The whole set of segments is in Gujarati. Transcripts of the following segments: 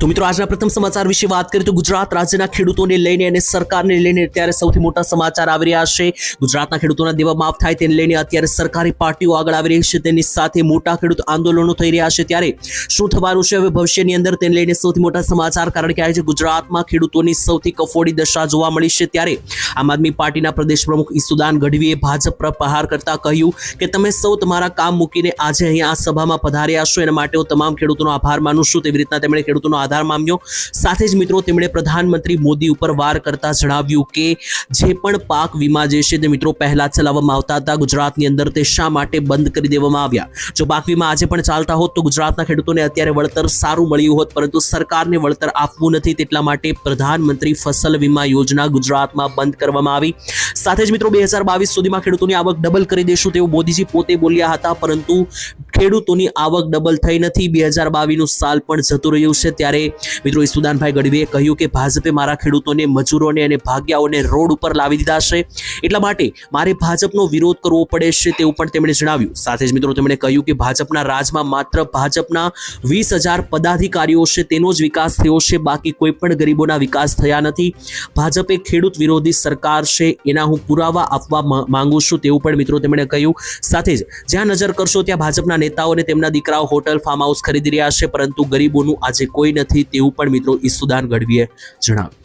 તો મિત્રો, આજના પ્રથમ સમાચાર વિશે વાત કરીએ તો ગુજરાત રાજ્યના ખેડૂતોને લઈને અને સરકારને લઈને અત્યારે સૌથી મોટા સમાચાર આવી રહ્યા છે. ગુજરાતના ખેડૂતોના દેવા માફ થાય તેને લઈને અત્યારે સરકારી પાર્ટીઓ આગળ આવી રહી છે. તેની સાથે મોટા ખેડૂત આંદોલનો થઈ રહ્યા છે. ત્યારે શું થવાનું છે? હવે ભવિષ્યની અંદર તેને લઈને સૌથી મોટા સમાચાર, કારણ કે આજે ગુજરાતમાં ખેડૂતોની સૌથી કફોડી દશા જોવા મળી છે. ત્યારે આમ આદમી પાર્ટીના પ્રદેશ પ્રમુખ ઈસુદાન ગઢવીએ ભાજપ પર પ્રહાર કરતા કહ્યું કે, તમે સૌ તમારા કામ મૂકીને આજે અહીંયા આ સભામાં પધાર્યા છો. એના માટે હું તમામ ખેડૂતોનો આભાર માનું છું. તેવી રીતના તેમણે ખેડૂતોનો આધાર માન્યો સાથે જ મિત્રો, તેમણે પ્રધાનમંત્રી મોદી ઉપર વાર કરતા જણાવ્યું કે, જે પણ પાક વીમા જે છે તે મિત્રો પહેલા ચલાવવામાં આવતા હતા. ગુજરાતની અંદર તે શા માટે બંધ કરી દેવામાં આવ્યા? જો પાક વીમા આજે પણ ચાલતા હોત, તો ગુજરાતના ખેડૂતોને અત્યારે વળતર સારું મળ્યું હોત, પરંતુ સરકારને વળતર આપવું નથી, તેટલા માટે પ્રધાનમંત્રી ફસલ વીમા યોજના ગુજરાતમાં બંધ કરવામાં આવી. સાથે જ મિત્રો, બે હજાર બાવીસ સુધીમાં ખેડૂતોની આવક ડબલ કરી દેશું તેવું મોદીજી પોતે બોલ્યા હતા, પરંતુ ખેડૂતોની આવક ડબલ થઈ નથી. બે હજાર બાવીસનું સાલ પણ જતું રહ્યું છે. ત્યારે મિત્રો ઈસુદાનભાઈ ગઢવીએ કહ્યું કે ભાજપે મારા ખેડૂતોને મજૂરોને અને ભાગ્યાઓને રોડ ઉપર લાવી દીધા છે. એટલા માટે મારે ભાજપનો વિરોધ કરવો પડે છે તેવું પણ તેમણે જણાવ્યું. સાથે જ મિત્રો તેમણે કહ્યું કે ભાજપના રાજમાં માત્ર ભાજપના વીસ હજાર પદાધિકારીઓ છે, તેનો જ વિકાસ થયો છે. બાકી કોઈ પણ ગરીબોના વિકાસ થયા નથી. ભાજપે ખેડૂત વિરોધી સરકાર છે, એના હું પુરાવા આપવા માંગુ છું તેવું પણ મિત્રો તેમણે કહ્યું. સાથે જ જ્યાં નજર કરશો ત્યાં ભાજપના નેતાઓ અને તેમના દીકરાઓ હોટલ ફાર્મ હાઉસ ખરીદી રહ્યા છે, પરંતુ ગરીબોનું આજે કોઈ નથી તેવું પણ મિત્રો ઈસુદાન ગઢવીએ જણાવ્યું.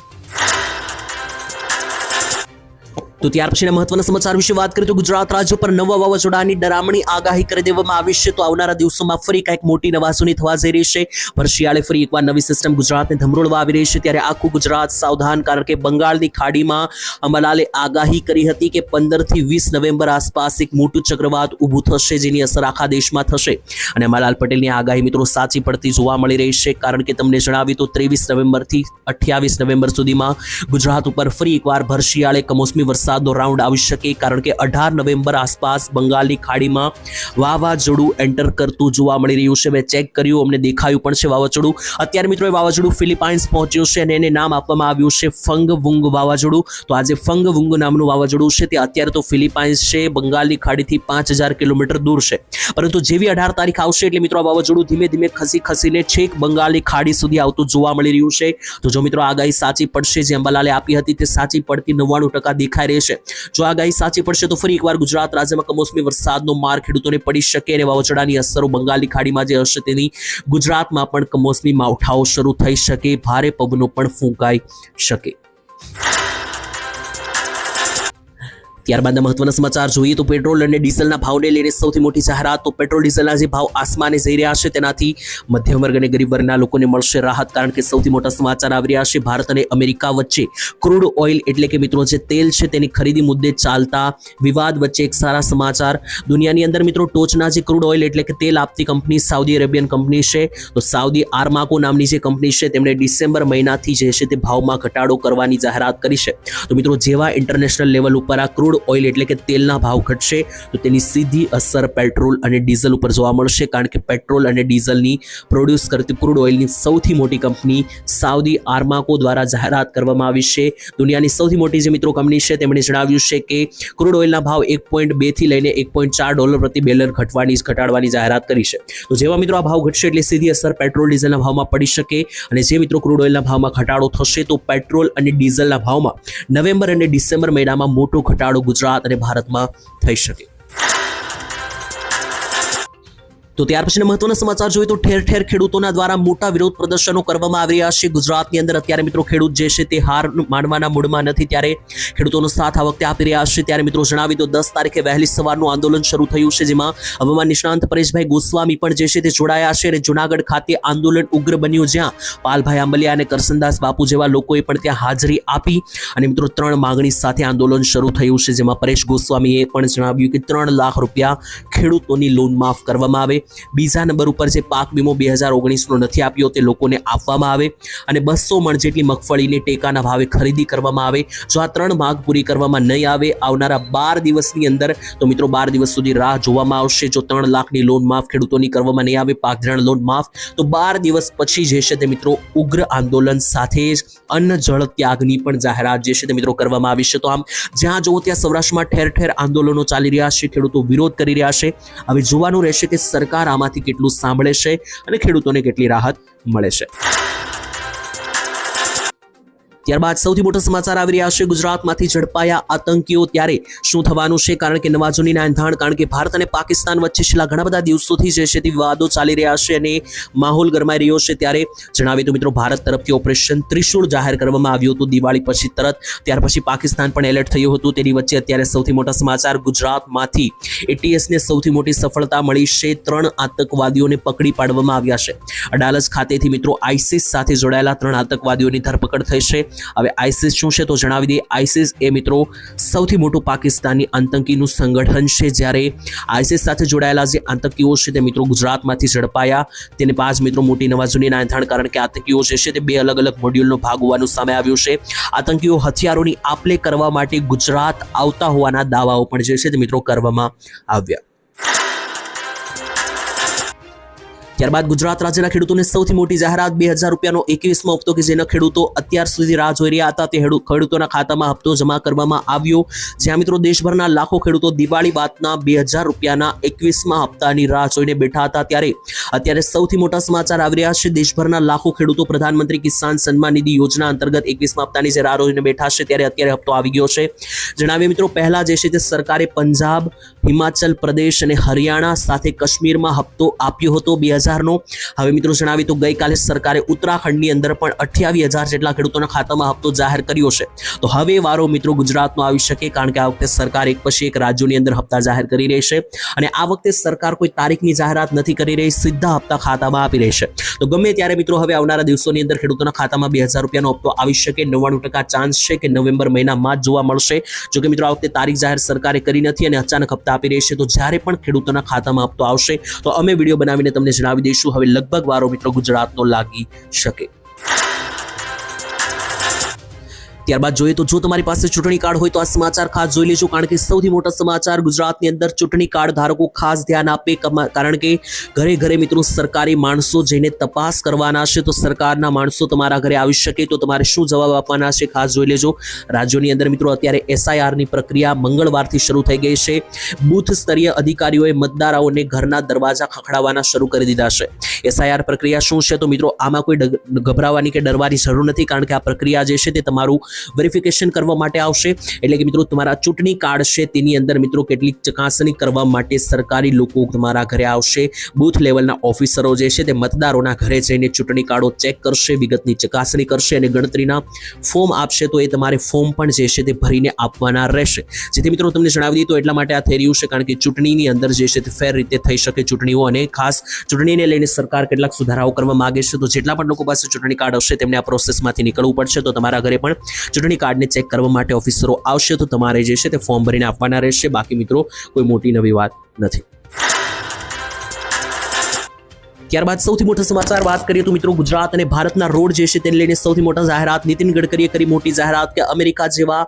તો ત્યાર પછીના મહત્વના સમાચાર વિશે વાત કરીએ તો ગુજરાત રાજ્ય પર નવા વાવાઝોડાની ડરામણી આગાહી કરી દેવામાં આવી છે. તો આવનારા દિવસોમાં ફરી કંઈક મોટી નવાસુની થવા જઈ રહી છે. વર્ષિયાળે ફરી એકવાર નવી સિસ્ટમ ગુજરાતને ધમરોળવા આવી રહી છે. ત્યારે આખું ગુજરાત સાવધાન કારણ કે બંગાળની ખાડીમાં અમલાલે આગાહી કરી હતી કે પંદરથી વીસ નવેમ્બર આસપાસ એક મોટું ચક્રવાત ઊભું થશે જેની અસર આખા દેશમાં થશે. અને અમલાલ પટેલની આગાહી મિત્રો સાચી પડતી જોવા મળી રહી છે. કારણ કે તમને જણાવી તો ત્રેવીસ નવેમ્બરથી અઠ્યાવીસ નવેમ્બર સુધીમાં ગુજરાત ઉપર ફરી એકવાર ભરશિયાળે કમોસમી વરસાદનો રાઉન્ડ આવી શકે, કારણ કે અઢાર નવેમ્બર આસપાસ બંગાળની ખાડીમાં વાવાઝોડું એન્ટર કરતું જોવા મળી રહ્યું છે. મેં ચેક કર્યું, અમને દેખાયું પણ છે વાવાઝોડું. અત્યારે મિત્રો વાવાઝોડું ફિલિપાઇન્સ પહોંચ્યું છે અને એને નામ આપવામાં આવ્યું છે ફંગ વુંગ વાવાઝોડું. તો આજે ફંગ વુંગ નામનું વાવાઝોડું છે. તે અત્યારે તો ફિલિપાઇન્સ છે, બંગાળની ખાડીથી પાંચ હજાર કિલોમીટર દૂર છે. પરંતુ જેવી અઢાર તારીખ આવશે એટલે મિત્રો વાવાઝોડું ધીમે ધીમે ખસી ખસીને છેક બંગાળની ખાડી સુધી આવતું જોવા મળી રહ્યું છે. તો જો મિત્રો આગાહી સાચી પડશે, જે અંબાલાલે આપી હતી, તે સાચી પડતી નવ્વાણું ટકા દેખાઈ રહી છે. જો આગાહી સાચી પડશે તો ફરી એકવાર ગુજરાત રાજ્યમાં કમોસમી વરસાદનો માર ખેડૂતોને પડી શકે અને વાવાઝોડાની અસરો બંગાળની ખાડીમાં જે હશે તેની ગુજરાતમાં પણ કમોસમી માવઠાઓ શરૂ થઈ શકે. ભારે પવનો પણ ફૂંકાઈ શકે. ત્યારબાદના મહત્વના સમાચાર જોઈએ તો પેટ્રોલ અને ડીઝલના ભાવને લઈને સૌથી મોટી જાહેરાત તો પેટ્રોલ ડીઝલના જે ભાવ આસમાને જઈ રહ્યા છે, તેનાથી મધ્યમ વર્ગ અને ગરીબ વર્ગના લોકોને મળશે રાહત કારણ કે સૌથી મોટા સમાચાર આવી રહ્યા છે, ભારત અને અમેરિકા વચ્ચે ક્રૂડ ઓઇલ એટલે કે મિત્રો જે તેલ છે તેની ખરીદી મુદ્દે ચાલતા વિવાદ વચ્ચે એક સારા સમાચાર. દુનિયાની અંદર મિત્રો ટોચના જે ક્રૂડ ઓઇલ એટલે કે તેલ આપતી કંપની સાઉદી અરેબિયન કંપની છે, તો સાઉદી આરમાકો નામની જે કંપની છે તેમણે ડિસેમ્બર મહિનાથી જે છે તે ભાવમાં ઘટાડો કરવાની જાહેરાત કરી છે. તો મિત્રો જેવા ઇન્ટરનેશનલ લેવલ ઉપર આ ક્રૂડ ઓઇલ એટલે કે તેલના ભાવ ઘટશે, તો તેની સીધી અસર પેટ્રોલ અને ડીઝલ ઉપર જોવા મળશે, કારણ કે પેટ્રોલ અને ડીઝલની પ્રોડ્યુસ કરતી ક્રૂડ ઓઇલની સૌથી મોટી કંપની સાઉદી આર્માકો દ્વારા જાહેરાત કરવામાં આવી છે. દુનિયાની સૌથી મોટી જે મિત્રો કંપની છે, તેમણે જણાવ્યું છે કે ક્રૂડ ઓઇલના ભાવ એક પોઈન્ટ બેથી લઈને એક પોઈન્ટ ચાર ડોલર પ્રતિ બેલર ઘટવાની ઘટાડવાની જાહેરાત કરી છે. તો જેવા મિત્રો આ ભાવ ઘટશે એટલે સીધી અસર પેટ્રોલ ડીઝલના ભાવમાં પડી શકે અને જે મિત્રો ક્રૂડ ઓઇલના ભાવમાં ઘટાડો થશે, તો પેટ્રોલ અને ડીઝલના ભાવમાં નવેમ્બર અને ડિસેમ્બર મહિનામાં મોટો ઘટાડો ગુજરાત અને ભારતમાં થઈ શકે. તો ત્યાર પછીના મહત્વના સમાચાર જોઈએ તો ઠેર ઠેર ખેડૂતોના દ્વારા મોટા વિરોધ પ્રદર્શનો કરવામાં આવી રહ્યા છે. ગુજરાતની અંદર અત્યારે મિત્રો ખેડૂત જે છે તે હાર માનવાના મૂડમાં નથી. ત્યારે ખેડૂતોનો સાથ આ વખતે આપી રહ્યા છે. ત્યારે મિત્રો જણાવી દો, દસ તારીખે વહેલી સવારનું આંદોલન શરૂ થયું છે, જેમાં હવામાન નિષ્ણાંત પરેશભાઈ ગોસ્વામી પણ જે છે તે જોડાયા છે અને જુનાગઢ ખાતે આંદોલન ઉગ્ર બન્યું, જ્યાં પાલભાઈ આંબલિયા અને કરસનદાસ બાપુ જેવા લોકોએ પણ ત્યાં હાજરી આપી અને મિત્રો ત્રણ માંગણી સાથે આંદોલન શરૂ થયું છે, જેમાં પરેશ ગોસ્વામીએ પણ જણાવ્યું કે ત્રણ લાખ રૂપિયા ખેડૂતોની લોન માફ કરવામાં આવે. બીજા નંબર ઉપર જે પાક વીમો બે હજાર ઓગણીસનો નથી આપ્યો તે લોકોને આપવામાં આવે અને બસો મણ જેટલી મગફળીની ટેકાના ભાવે ખરીદી કરવામાં આવે. જો આ ત્રણ માગ પૂરી કરવામાં નહીં આવે, આવનારા બાર દિવસની અંદર, તો મિત્રો બાર દિવસ સુધી રાહ જોવામાં આવશે. જો ત્રણ લાખની લોન માફ ખેડૂતોની કરવામાં નહીં આવે પાક ધિરાણ લોન માફ, તો બાર દિવસ પછી જે છે તે મિત્રો ઉગ્ર આંદોલન સાથે જ અન્ન જળ ત્યાગની પણ જાહેરાત જે છે તે મિત્રો કરવામાં આવી છે. તો આમ, જ્યાં જુઓ ત્યાં સૌરાષ્ટ્રમાં ઠેર ઠેર આંદોલનો ચાલી રહ્યા છે, ખેડૂતો વિરોધ કરી રહ્યા છે. હવે જોવાનું રહેશે કે સરકાર આમાંથી કેટલું સાંભળે છે અને ખેડૂતોને કેટલી રાહત મળે છે. ત્યારબાદ સૌથી મોટો સમાચાર આવી રહ્યા છે. ગુજરાતમાંથી ઝડપાયા આતંકીઓ ત્યારે શું થવાનું છે? કારણ કે નવા જૂનીના એંધાણ કારણ કે ભારત અને પાકિસ્તાન વચ્ચે છેલ્લા ઘણા બધા દિવસોથી જે છે તે વિવાદો ચાલી રહ્યા છે અને માહોલ ગરમાઈ રહ્યો છે. ત્યારે જણાવીએ તો મિત્રો, ભારત તરફથી ઓપરેશન ત્રિશુળ જાહેર કરવામાં આવ્યું હતું. દિવાળી પછી તરત, ત્યાર પછી પાકિસ્તાન પણ એલર્ટ થયું હતું. તેની વચ્ચે અત્યારે સૌથી મોટા સમાચાર ગુજરાતમાંથી એટીએસને સૌથી મોટી સફળતા મળી છે. ત્રણ આતંકવાદીઓને પકડી પાડવામાં આવ્યા છે. અડાલજ ખાતેથી મિત્રો, આઈસીસ સાથે જોડાયેલા ત્રણ આતંકવાદીઓની ધરપકડ થઈ છે. હવે આઈસિસ શું છે તો જણાવી દઈએ. આઈસિસ એ મિત્રો સૌથી મોટું પાકિસ્તાની આતંકીનું સંગઠન છે. જ્યારે આઈસિસ સાથે જોડાયેલા જે આતંકીઓ છે તે મિત્રો ગુજરાતમાંથી ઝડપાયા. તેને પાંચ મિત્રો મોટી નવાજૂની એંધાણ કારણ કે આતંકીઓ જે છે તે બે અલગ અલગ મોડ્યુલનો ભાગ હોવાનું સામે આવ્યું છે. આતંકીઓ હથિયારોની આપલે કરવા માટે ગુજરાત આવતા હોવાના દાવાઓ પણ જે છે તે મિત્રો કરવામાં આવ્યા. ત્યારબાદ ગુજરાત રાજ્યના ખેડૂતોને સૌથી મોટી જાહેરાત બે હજાર રૂપિયાનો એકવીસમો હપ્તો કે જેના ખેડૂતો અત્યાર સુધી રાહ જોઈ રહ્યા હતા, તે ખેડૂતોના ખાતામાં હપ્તો જમા કરવામાં આવ્યો. જ્યાં મિત્રો દેશભરના લાખો ખેડૂતો દિવાળી બાદના બે હજાર રૂપિયાના એકવીસમાં હપ્તાની રાહ જોઈને બેઠા હતા ત્યારે અત્યારે સૌથી મોટા સમાચાર આવી રહ્યા છે. દેશભરના લાખો ખેડૂતો પ્રધાનમંત્રી કિસાન સન્માન નિધિ યોજના અંતર્ગત એકવીસમાં હપ્તાની જે રાહ જોઈને બેઠા છે, ત્યારે અત્યારે હપ્તો આવી ગયો છે. જણાવીએ મિત્રો, પહેલા જે છે તે સરકારે પંજાબ, હિમાચલ પ્રદેશ અને હરિયાણા સાથે કાશ્મીરમાં હપ્તો આપ્યો હતો. બે હજારનો. હવે મિત્રો જણાવી તો ગઈકાલે સરકારે ઉત્તરાખંડની અંદર પણ અઠ્યાવીસ હજાર જેટલા ખેડૂતોના ખાતામાં હપ્તો જાહેર કર્યો છે. તો હવે વારો મિત્રો ગુજરાતનો આવી શકે કારણ કે આ વખતે સરકાર એક પછી એક રાજ્યોની અંદર હપ્તા જાહેર કરી રહી છે અને આ વખતે સરકાર કોઈ તારીખની જાહેરાત નથી કરી રહી, સીધા હપ્તા ખાતામાં આપી રહી છે. તો ગમે ત્યારે મિત્રો હવે આવનારા દિવસોની અંદર ખેડૂતોના ખાતામાં બે હજાર રૂપિયાનો હપ્તો આવી શકે, નવ્વાણું ટકા ચાન્સ છે કે નવેમ્બર મહિનામાં જ જોવા મળશે. જો કે મિત્રો આ વખતે તારીખ જાહેર સરકારે કરી નથી અને અચાનક હપ્તા આપી રહી છે, તો જ્યારે પણ ખેડૂતોના ખાતામાં હપ્તો આવશે, તો અમે વીડિયો બનાવીને તમને જણાવી દઈશું. હવે લગભગ વારો મિત્રો ગુજરાતનો લાગી શકે. ત્યારબાદ જોઈએ તો જો તમારી પાસે ચૂંટણી કાર્ડ હોય તો આ સમાચાર ખાસ જોઈ લેજો, કારણ કે સૌથી મોટા સમાચાર ગુજરાતની અંદર ચૂંટણી કાર્ડ ધારકો ખાસ ધ્યાન આપે કારણ કે ઘરે ઘરે મિત્રો સરકારી માણસો જઈને તપાસ કરવાના છે, તો સરકારના માણસો તમારા ઘરે આવી શકે તો તમારે શું જવાબ આપવાના છે ખાસ જોઈ લેજો. રાજ્યોની અંદર મિત્રો અત્યારે એસઆઈઆરની પ્રક્રિયા મંગળવારથી શરૂ થઈ ગઈ છે. બુથ સ્તરીય અધિકારીઓએ મતદારોને ઘરના દરવાજા ખખડાવવાના શરૂ કરી દીધા છે. એસઆઈઆર પ્રક્રિયા શું છે? તો મિત્રો, આમાં કોઈ ગભરાવાની કે ડરવાની જરૂર નથી, કારણ કે આ પ્રક્રિયા જે છે તે તમારું વેરિફિકેશન કરવા માટે આવશે. એટલે કે મિત્રો, તમારા ચૂંટણી કાર્ડ છે તેની અંદર મિત્રો કેટલીક ચકાસણી કરવા માટે સરકારી લોકો તમારા ઘરે આવશે. બૂથ લેવલના ઓફિસરો જે છે તે મતદારોના ઘરે જઈને ચૂંટણી કાર્ડો ચેક કરશે, વિગતની ચકાસણી કરશે અને ગણતરીના ફોર્મ આપશે. તો એ તમારે ફોર્મ પણ જે છે તે ભરીને આપવાના રહેશે. જેથી મિત્રો, તમને જણાવી દીધું એટલા માટે આ થઈ રહ્યું છે, કારણ કે ચૂંટણીની અંદર જે છે તે ફેર રીતે થઈ શકે ચૂંટણીઓ અને ખાસ ચૂંટણીને લઈને સરકાર કેટલાક સુધારાઓ કરવા માગે છે, તો જેટલા પણ લોકો પાસે ચૂંટણી કાર્ડ હશે, તેમને આ પ્રોસેસમાંથી નીકળવું પડશે. તો તમારા ઘરે પણ ચૂંટણી કાર્ડને ચેક કરવા માટે ઓફિસરો આવશે, તો તમારે જે છે તે ફોર્મ ભરીને આપવાના રહેશે. બાકી મિત્રો, કોઈ મોટી નવી વાત નથી. ત્યારબાદ સૌથી મોટો સમાચાર વાત કરીએ તો મિત્રો ગુજરાત અને ભારતના રોડ જે છે તેને લઈને સૌથી મોટા જાહેરાત. નીતિન ગડકરીએ કરી મોટી જાહેરાત કે અમેરિકા જેવા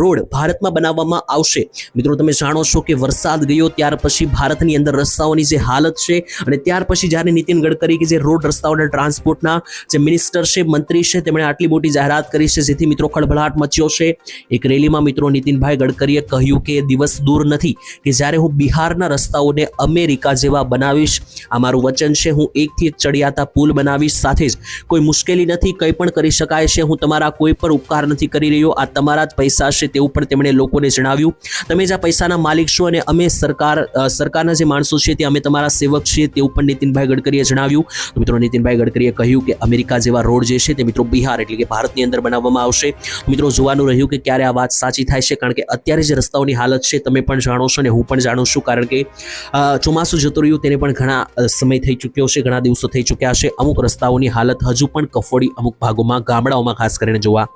રોડ ભારતમાં બનાવવામાં આવશે. મિત્રો તમે જાણો છો કે વરસાદ ગયો ત્યાર પછી ભારતની અંદર રસ્તાઓની જે હાલત છે અને ત્યાર પછી જ્યારે નીતિન ગડકરી કે જે રોડ રસ્તાઓના ટ્રાન્સપોર્ટના જે મિનિસ્ટર છે, મંત્રી છે, તેમણે આટલી મોટી જાહેરાત કરી છે જેથી મિત્રો ખળભળાટ મચ્યો છે. એક રેલીમાં મિત્રો નીતિનભાઈ ગડકરીએ કહ્યું કે દિવસ દૂર નથી કે જ્યારે હું બિહારના રસ્તાઓને અમેરિકા જેવા બનાવીશ. આ મારું વચન છે, હું એકથી એક ચડિયાતા પુલ બનાવીશ સાથે જ કોઈ મુશ્કેલી નથી, કંઈ પણ કરી શકાય છે. હું તમારા કોઈ પણ ઉપકાર નથી કરી રહ્યો. આ તમારા જ પૈસા છે તેવું પણ તેમણે લોકોને જણાવ્યું. તમે જ આ પૈસાના માલિક છો અને અમે સરકાર સરકારના જે માણસો છે તે અમે તમારા સેવક છીએ તેવું પણ નીતિનભાઈ ગડકરીએ જણાવ્યું. મિત્રો, નીતિનભાઈ ગડકરીએ કહ્યું કે અમેરિકા જેવા રોડ જે છે તે મિત્રો બિહાર એટલે કે ભારતની અંદર બનાવવામાં આવશે. મિત્રો, જોવાનું રહ્યું કે ક્યારે આ વાત સાચી થાય છે, કારણ કે અત્યારે જે રસ્તાઓની હાલત છે તમે પણ જાણો છો અને હું પણ જાણું છું, કારણ કે ચોમાસું જતું રહ્યું, તેને પણ ઘણા સમય થઈ ચૂક્યો છે. ઘણા દિવસો થઈ ચૂક્યા છે. અમુક રસ્તાઓની હાલત હજુ પણ કફોડી, અમુક ભાગોમાં ગામડાઓમાં ખાસ કરીને જોવા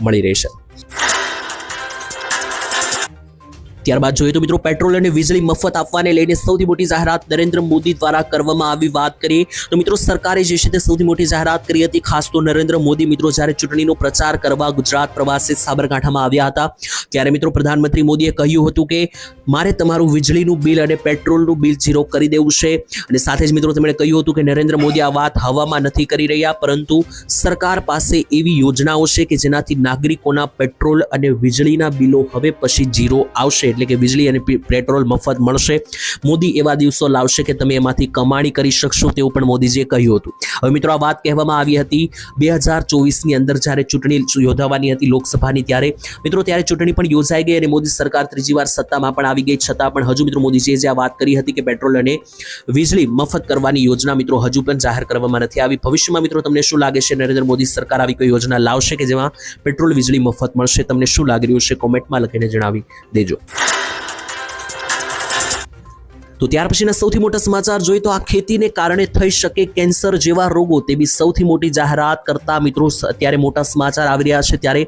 મળી રહેશે ત્યારબાદ જોઈએ તો મિત્રો પેટ્રોલ અને વીજળી મફત આપવાને લઈને સૌથી મોટી જાહેરાત નરેન્દ્ર મોદી દ્વારા કરવામાં આવી વાત કરીએ તો મિત્રો સરકારે જે છે તે સૌથી મોટી જાહેરાત કરી હતી, ખાસ તો નરેન્દ્ર મોદી મિત્રો જ્યારે ચૂંટણીનો પ્રચાર કરવા ગુજરાત પ્રવાસે સાબરકાંઠામાં આવ્યા હતા, ત્યારે મિત્રો પ્રધાનમંત્રી મોદીએ કહ્યું હતું કે મારે તમારું વીજળીનું બિલ અને પેટ્રોલનું બિલ ઝીરો કરી દેવું છે અને સાથે જ મિત્રો તેમણે કહ્યું હતું કે નરેન્દ્ર મોદી આ વાત હવામાં નથી કરી રહ્યા, પરંતુ સરકાર પાસે એવી યોજનાઓ છે કે જેનાથી નાગરિકોના પેટ્રોલ અને વીજળીના બિલો હવે પછી ઝીરો આવશે. એટલે કે વીજળી અને પેટ્રોલ મફત મળશે. મોદી એવા દિવસો લાવશે કે તમે એમાંથી કમાણી કરી શકશો તેવું પણ મોદીજીએ કહ્યું હતું. હવે મિત્રો આ વાત કહેવામાં આવી હતી બે હજાર ચોવીસની અંદર જ્યારે ચૂંટણી યોજાવાની હતી લોકસભાની ત્યારે. મિત્રો ત્યારે ચૂંટણી પણ યોજાઈ ગઈ અને મોદી સરકાર ત્રીજી વાર સત્તામાં પણ આવી ગઈ. છતાં પણ હજુ મિત્રો મોદીજીએ જે આ વાત કરી હતી કે પેટ્રોલ અને વીજળી મફત કરવાની યોજના મિત્રો હજુ પણ જાહેર કરવામાં નથી આવી. ભવિષ્યમાં મિત્રો તમને શું લાગે છે? નરેન્દ્ર મોદી સરકાર આવી કોઈ યોજના લાવશે કે જેમાં પેટ્રોલ, વીજળી મફત મળશે? તમને શું લાગી રહ્યું છે? કોમેન્ટમાં લખીને જણાવી દેજો. તો ત્યાર પછીના સૌથી મોટા સમાચાર જોઈએ તો આ ખેતીને કારણે થઈ શકે કેન્સર જેવા રોગો તેવી સૌથી મોટી જાહેરાત કરતા મિત્રો અત્યારે મોટા સમાચાર આવી રહ્યા છે. ત્યારે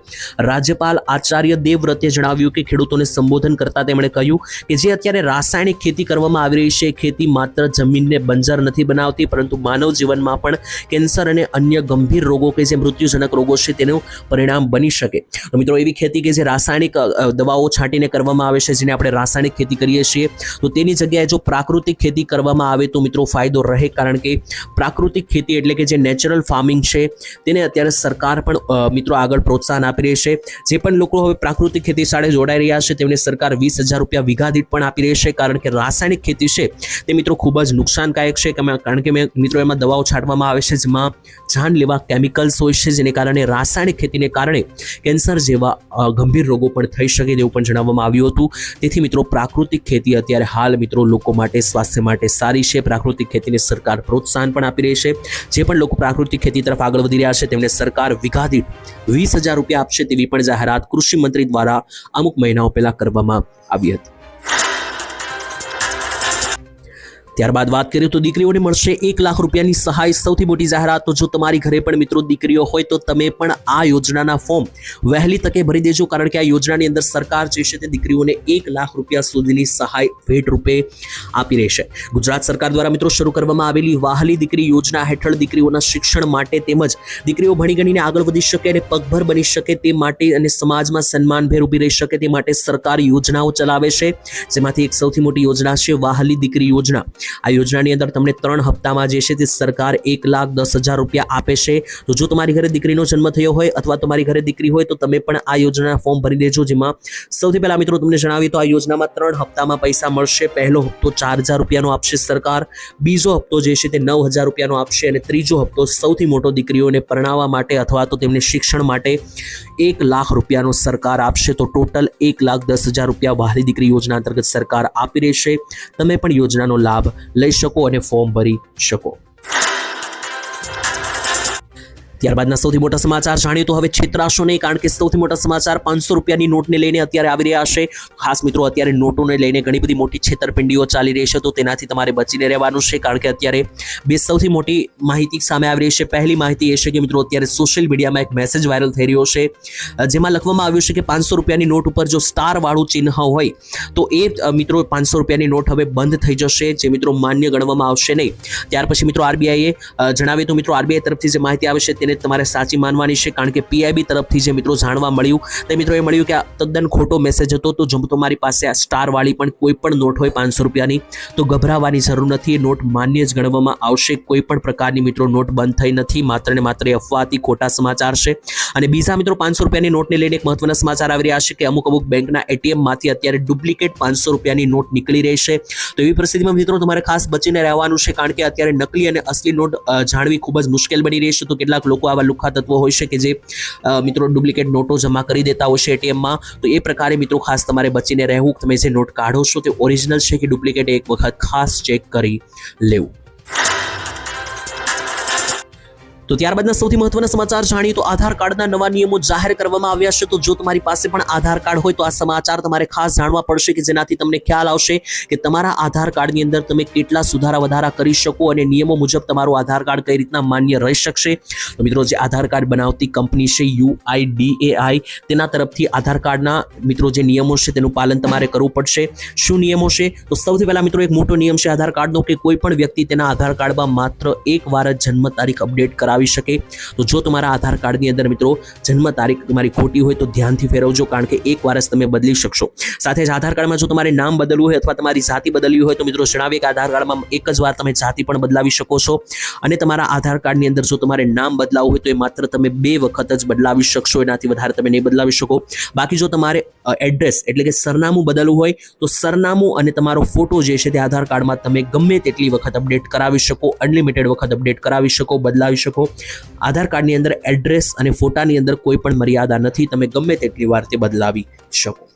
રાજ્યપાલ આચાર્ય દેવવ્રતે જણાવ્યું કે ખેડૂતોને સંબોધન કરતા તેમણે કહ્યું કે જે અત્યારે રાસાયણિક ખેતી કરવામાં આવી રહી છે ખેતી માત્ર જમીનને બંજર નથી બનાવતી, પરંતુ માનવ જીવનમાં પણ કેન્સર અને અન્ય ગંભીર રોગો કે જે મૃત્યુજનક રોગો છે, તેનું પરિણામ બની શકે. તો મિત્રો, એવી ખેતી કે જે રાસાયણિક દવાઓ છાંટીને કરવામાં આવે છે, જેને આપણે રાસાયણિક ખેતી કરીએ છીએ, તો તેની જગ્યાએ જો પ્રાકૃતિક ખેતી કરવામાં આવે તો મિત્રો ફાયદો રહે કારણ કે પ્રાકૃતિક ખેતી એટલે કે જે નેચરલ ફાર્મિંગ છે તેને અત્યારે સરકાર પણ મિત્રો આગળ પ્રોત્સાહન આપી રહી છે. જે પણ લોકો હવે પ્રાકૃતિક ખેતી સાથે જોડાઈ રહ્યા છે તેમને સરકાર વીસ હજાર રૂપિયા વીઘા દીઠ પણ આપી રહી છે કારણ કે રાસાયણિક ખેતી છે તે મિત્રો ખૂબ જ નુકસાનકારક છે. કારણ કે મિત્રો એમાં દવાઓ છાંટવામાં આવે છે જેમાં જાનલેવા કેમિકલ્સ હોય છે જેને કારણે રાસાયણિક ખેતીને કારણે કેન્સર જેવા ગંભીર રોગો પણ થઈ શકે તેવું પણ જણાવવામાં આવ્યું હતું. તેથી મિત્રો પ્રાકૃતિક ખેતી અત્યારે હાલ મિત્રો લોકો માટે, સ્વાસ્થ્ય માટે સારી છે. પ્રાકૃતિક ખેતીને સરકાર પ્રોત્સાહન પણ આપી રહી છે. જે પણ લોકો પ્રાકૃતિક ખેતી તરફ આગળ વધી રહ્યા છે, તેમને સરકાર વિઘા દીઠ વીસ હજાર રૂપિયા આપશે તેવી પણ જાહેરાત કૃષિ મંત્રી દ્વારા અમુક મહિનાઓ પહેલા કરવામાં આવી હતી. ત્યારબાદ વાત કરીએ તો દીકરીઓને મળશે એક લાખ રૂપિયાની સહાય. સૌથી મોટી જાહેરાત તો જો તમારી ઘરે પણ મિત્રો દીકરીઓ હોય તો તમે પણ આ યોજનાના ફોર્મ વહેલી તકે ભરી દેજો. કારણ કે આ યોજનાની અંદર સરકાર જે છે તે દીકરીઓને એક લાખ રૂપિયા સુધીની સહાય ભેટ રૂપે આપી રહેશે ગુજરાત સરકાર દ્વારા મિત્રો શરૂ કરવામાં આવેલી વહાલી દીકરી યોજના હેઠળ દીકરીઓના શિક્ષણ માટે તેમજ દીકરીઓ ભણી ગણીને આગળ વધી શકે અને પગભર બની શકે તે માટે અને સમાજમાં સન્માનભેર ઊભી રહી શકે તે માટે સરકાર યોજનાઓ ચલાવે છે. જેમાંથી એક સૌથી મોટી યોજના છે વાહલી દીકરી યોજના. આ યોજનાની અંદર તમને ત્રણ હપ્તામાં જે છે તે સરકાર એક લાખ દસ હજાર રૂપિયા આપે છે. તો જો તમારી ઘરે દીકરીનો જન્મ થયો હોય અથવા તમારી ઘરે દીકરી હોય તો તમે પણ આ યોજનાના ફોર્મ ભરી દેજો, જેમાં સૌથી પહેલા મિત્રો તમને જણાવીએ તો આ યોજનામાં ત્રણ હપ્તામાં પૈસા મળશે. પહેલો હપ્તો ચાર હજાર રૂપિયાનો આપશે સરકાર. બીજો હપ્તો જે છે તે નવ હજાર રૂપિયાનો આપશે અને ત્રીજો હપ્તો સૌથી મોટો દીકરીઓને પરણાવવા માટે અથવા તો તેમને શિક્ષણ માટે એક લાખ રૂપિયાનો સરકાર આપશે. તો ટોટલ એક લાખ દસ હજાર રૂપિયા વહાલી દીકરી યોજના અંતર્ગત સરકાર આપી રહેશે. તમે પણ યોજનાનો લાભ લઈ શકો અને ફોર્મ ભરી શકો. ત્યારબાદના સૌથી મોટા સમાચાર જાણીએ તો હવે છેતરાશો નહીં, કારણ કે સૌથી મોટા સમાચાર પાંચસો રૂપિયાની નોટને લઈને અત્યારે આવી રહ્યા છે. ખાસ મિત્રો, અત્યારે નોટોને લઈને ઘણી બધી મોટી છેતરપિંડીઓ ચાલી રહી છે, તો તેનાથી તમારે બચીને રહેવાનું છે, કારણ કે અત્યારે બે સૌથી મોટી માહિતી સામે આવી રહી છે. પહેલી માહિતી એ છે કે મિત્રો, અત્યારે સોશિયલ મીડિયામાં એક મેસેજ વાયરલ થઈ રહ્યો છે, જેમાં લખવામાં આવ્યું છે કે પાંચસો રૂપિયાની નોટ ઉપર જો સ્ટાર વાળું ચિહ્ન હોય, તો એ મિત્રો, પાંચસો રૂપિયાની નોટ હવે બંધ થઈ જશે, જે મિત્રો માન્ય ગણવામાં આવશે નહીં. ત્યાર પછી મિત્રો, આરબીઆઈએ જણાવ્યું તો મિત્રો, આરબીઆઈ તરફથી જે માહિતી આવે છે, તેને તમારે સાચી માનવાની છે, કારણ કે પીઆઈબી તરફથી જે મિત્રો જાણવા મળ્યું, તે મિત્રો એ મળ્યું કે આ તદ્દન ખોટો મેસેજ હતો. તો જો તમારી પાસે આ સ્ટારવાળી પણ કોઈ પણ નોટ હોય પાંચસો રૂપિયાની, તો ગભરાવાની જરૂર નથી. નોટ માન્ય જ ગણવામાં આવશે. કોઈ પણ પ્રકારની મિત્રો નોટ બંધ થઈ નથી. માત્ર ને માત્ર એ અફવાથી ખોટા સમાચાર છે. અને બીજા મિત્રો પાંચસો રૂપિયાની નોટને લઈને એક મહત્વના સમાચાર આવી રહ્યા છે કે અમુક અમુક બેંકના એટીએમમાંથી અત્યારે ડુપ્લિકેટ પાંચસો રૂપિયાની નોટ નીકળી રહી છે. તો એવી પરિસ્થિતિમાં મિત્રો તમારે ખાસ બચીને રહેવાનું છે, કારણ કે અત્યારે નકલી અને અસલી નોટ જાણવી ખૂબ જ મુશ્કેલ બની રહી છે. તો કેટલાક લોકો આવા લુખા તત્વો હોય છે કે જે મિત્રો ડુપ્લિકેટ નોટો જમા કરી દેતા હોય છે એટીએમમાં. તો એ પ્રકારે મિત્રો ખાસ તમારે બચીને રહેવું. તમે જે નોટ કાઢો છો તે ઓરિજિનલ છે કે ડુપ્લિકેટ એક વખત ખાસ ચેક કરી લેવું. તો ત્યારબાદના સૌથી મહત્વના સમાચાર જાણીએ તો આધાર કાર્ડના નવા નિયમો જાહેર કરવામાં આવ્યા છે. તો જો તમારી પાસે પણ આધાર કાર્ડ હોય તો આ સમાચાર તમારે ખાસ જાણવા પડશે કે જેનાથી તમને ખ્યાલ આવશે કે તમારા આધાર કાર્ડની અંદર તમે કેટલા સુધારા વધારા કરી શકો અને નિયમો મુજબ તમારું આધાર કાર્ડ કઈ રીતના માન્ય રહી શકશે. તો મિત્રો, જે આધાર કાર્ડ બનાવતી કંપની છે, યુઆઈડીએઆઈ, તેના તરફથી આધાર કાર્ડના મિત્રો જે નિયમો છે તેનું પાલન તમારે કરવું પડશે. શું નિયમો છે? તો સૌથી પહેલા મિત્રો, એક મોટો નિયમ છે આધાર કાર્ડનો કે કોઈ પણ વ્યક્તિ તેના આધાર કાર્ડમાં માત્ર એક વાર જન્મ તારીખ અપડેટ કરાવી શકે. તો જો તમારા આધાર કાર્ડની અંદર મિત્રો જન્મ તારીખ તમારી ખોટી હોય તો ધ્યાનથી ફેરવજો કારણ કે એક વારસ તમે બદલી શકશો. સાથે જ આધાર કાર્ડમાં જો તમારે નામ બદલવું હોય અથવા તમારી જાતિ બદલવી હોય તો મિત્રો જણાવીએ કે આધાર કાર્ડમાં એક જ વાર તમે જાતિ પણ બદલાવી શકો છો. અને તમારા આધાર કાર્ડની અંદર જો તમારે નામ બદલાવવું હોય તો એ માત્ર તમે બે વખત જ બદલાવી શકશો. એનાથી વધારે તમે નહીં બદલાવી શકો. બાકી જો તમારે એડ્રેસ એટલે કે સરનામું બદલવું હોય તો સરનામું અને તમારો ફોટો જે છે તે આધાર કાર્ડમાં તમે ગમે તેટલી વખત અપડેટ કરાવી શકો. અનલિમિટેડ વખત અપડેટ કરાવી શકો, બદલાવી શકો. આધાર કાર્ડની અંદર એડ્રેસ અને ફોટાની અંદર કોઈ પણ મર્યાદા નથી. તમે ગમે તેટલી વાર તે બદલાવી શકો.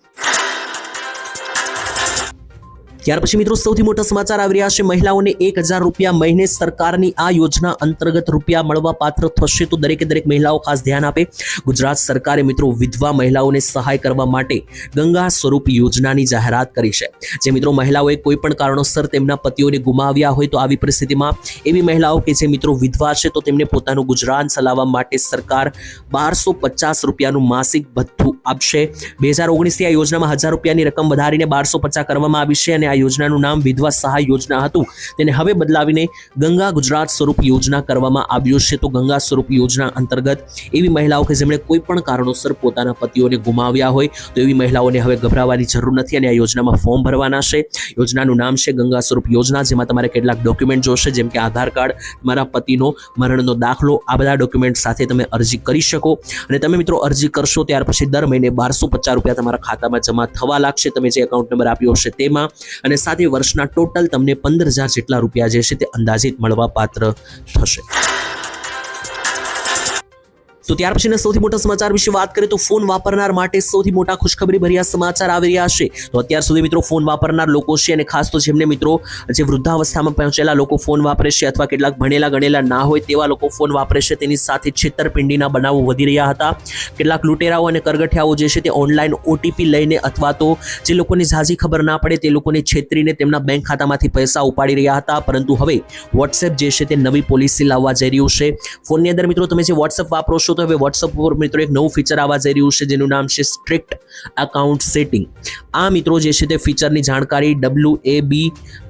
ત્યાર પછી મિત્રો સૌથી મોટા સમાચાર આવી રહ્યા છે. મહિલાઓને એક હજાર રૂપિયા મહિને સરકારની આ યોજના અંતર્ગત રૂપિયા મળવા પાત્ર થશે તો દરેકે દરેક મહિલાઓ ખાસ ધ્યાન આપે. ગુજરાત સરકારે મિત્રો વિધવા મહિલાઓને સહાય કરવા માટે ગંગા સ્વરૂપ યોજનાની જાહેરાત કરી છે. જે મિત્રો મહિલાઓએ કોઈ પણ કારણોસર તેમના પતિઓને ગુમાવ્યા હોય તો આવી પરિસ્થિતિમાં એવી મહિલાઓ કે જે મિત્રો વિધવા છે તો તેમને પોતાનું ગુજરાન ચલાવવા માટે સરકાર બારસો પચાસ રૂપિયાનું માસિક ભથ્થું આપશે. બે હજાર ઓગણીસથી આ યોજનામાં હજાર રૂપિયાની રકમ વધારીને બારસો પચાસ કરવામાં આવી છે અને આ યોજનાનું નામ વિધવા સહાય યોજના હતું. તેને હવે બદલાવીને ગંગા ગુજરાત સ્વરૂપ યોજના કરવામાં આવ્યું છે. તો ગંગા સ્વરૂપ યોજના અંતર્ગત એવી મહિલાઓ કે જેમણે કોઈ પણ કારણોસર પોતાના પતિઓને ગુમાવ્યા હોય, તો એવી મહિલાઓને હવે ગભરાવાની જરૂર નથી અને આ યોજનામાં ફોર્મ ભરવાના છે. યોજનાનું નામ છે ગંગા સ્વરૂપ યોજના, જેમાં તમારે કેટલાક ડોક્યુમેન્ટ જોશે, જેમ કે આધાર કાર્ડ મારા પતિનો મરણનો દાખલો, આ બધા ડોક્યુમેન્ટ સાથે તમે અરજી કરી શકો. અને તમે મિત્રો અરજી કરશો ત્યાર પછી દર મહિને બારસો પચાસ રૂપિયા તમારા ખાતામાં જમા થવા લાગશે. તમે જે એકાઉન્ટ નંબર આપ્યો હશે તેમાં અને સાથે વર્ષના ટોટલ તમને પંદર હજાર જેટલા રૂપિયા જે છે તે અંદાજિત મળવા પાત્ર થશે. તો ત્યાર પછીના સૌથી મોટા સમાચાર વિશે વાત કરીએ તો ફોન વાપરનાર માટે સૌથી મોટા ખુશખબરી ભર્યા સમાચાર આવી રહ્યા છે. તો અત્યાર સુધી મિત્રો ફોન વાપરનાર લોકો છે અને ખાસ તો જેમને મિત્રો જે વૃદ્ધાવસ્થામાં પહોંચેલા લોકો ફોન વાપરે છે અથવા કેટલાક ભણેલા ગણેલા ના હોય તેવા લોકો ફોન વાપરે છે. તેની સાથે છેતરપિંડીના બનાવો વધી રહ્યા હતા. કેટલાક લૂંટેરાઓ અને કરગઠિયાઓ જે છે તે ઓનલાઈન ઓટીપી લઈને અથવા તો જે લોકોને ઝાઝી ખબર ના પડે તે લોકોને છેતરીને તેમના બેંક ખાતામાંથી પૈસા ઉપાડી રહ્યા હતા. પરંતુ હવે વોટ્સએપ જે છે તે નવી પોલિસી લાવવા જઈ રહ્યું છે. ફોનની અંદર મિત્રો તમે જે વોટ્સએપ વાપરો છો તો હવે વોટ્સઅપ ઉપર મિત્રો એક નવું ફીચર આવવા જઈ રહ્યું છે, જેનું નામ છે સ્ટ્રિક્ટ અકાઉન્ટ સેટિંગ આ મિત્રો જે છે તે ફીચરની જાણકારી W A B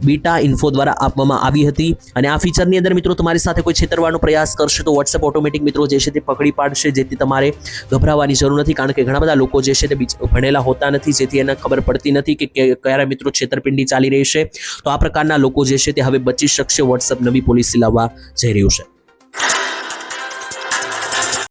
beta info દ્વારા આપવામાં આવી હતી. અને આ ફીચરની અંદર મિત્રો તમારી સાથે કોઈ છેતરવાનો પ્રયાસ કરશે તો વોટ્સએપ ઓટોમેટિક મિત્રો જે છે તે પકડી પાડશે, જેથી તમારે ગભરાવાની જરૂર નથી, કારણ કે ઘણા બધા લોકો જે છે તે ભણેલા હોતા નથી, જેથી એને ખબર પડતી નથી કે ક્યારે કયા મિત્રો છેતરપિંડી ચાલી રહી છે. તો આ પ્રકારના લોકો જે છે તે હવે બચી શકશે વોટ્સઅપ નવી પોલિસી લાવવા જઈ રહ્યું છે.